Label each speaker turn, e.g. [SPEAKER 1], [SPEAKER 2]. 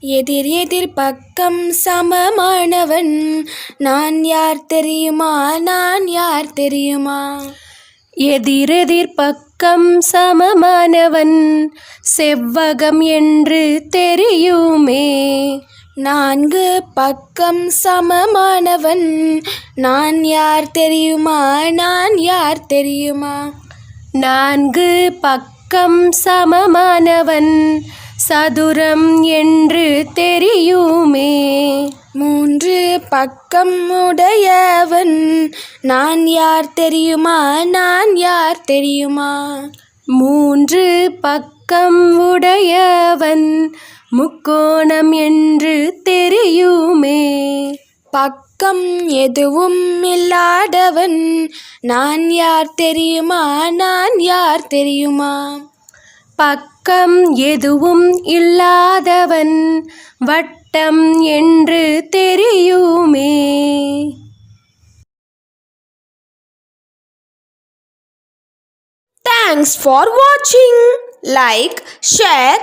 [SPEAKER 1] எதிர் எதிர் பக்கம் சமமானவன். நான் யார் தெரியுமா? நான் யார் தெரியுமா?
[SPEAKER 2] எதிரெதிர் பக்கம் சமமானவன். செவ்வகம் என்று தெரியுமே.
[SPEAKER 1] நான்கு பக்கம் சமமானவன். நான் யார் தெரியுமா? நான் யார் தெரியுமா?
[SPEAKER 2] நான்கு பக்கம் சமமானவன். சதுரம் என்று தெரியுமே.
[SPEAKER 1] மூன்று பக்கம் உடையவன். நான் யார் தெரியுமா? நான் யார் தெரியுமா?
[SPEAKER 2] மூன்று பக்கம் உடையவன். முக்கோணம் என்று தெரியுமே.
[SPEAKER 1] பக்கம் எதுவும் இல்லாதவன். நான் யார் தெரியுமா? நான் யார் தெரியுமா?
[SPEAKER 2] பக்கம் எதுவும் இல்லாதவன் வட்டம் என்று தெரியுமே
[SPEAKER 1] தேங்க்ஸ் ஃபார் வாட்சிங் like share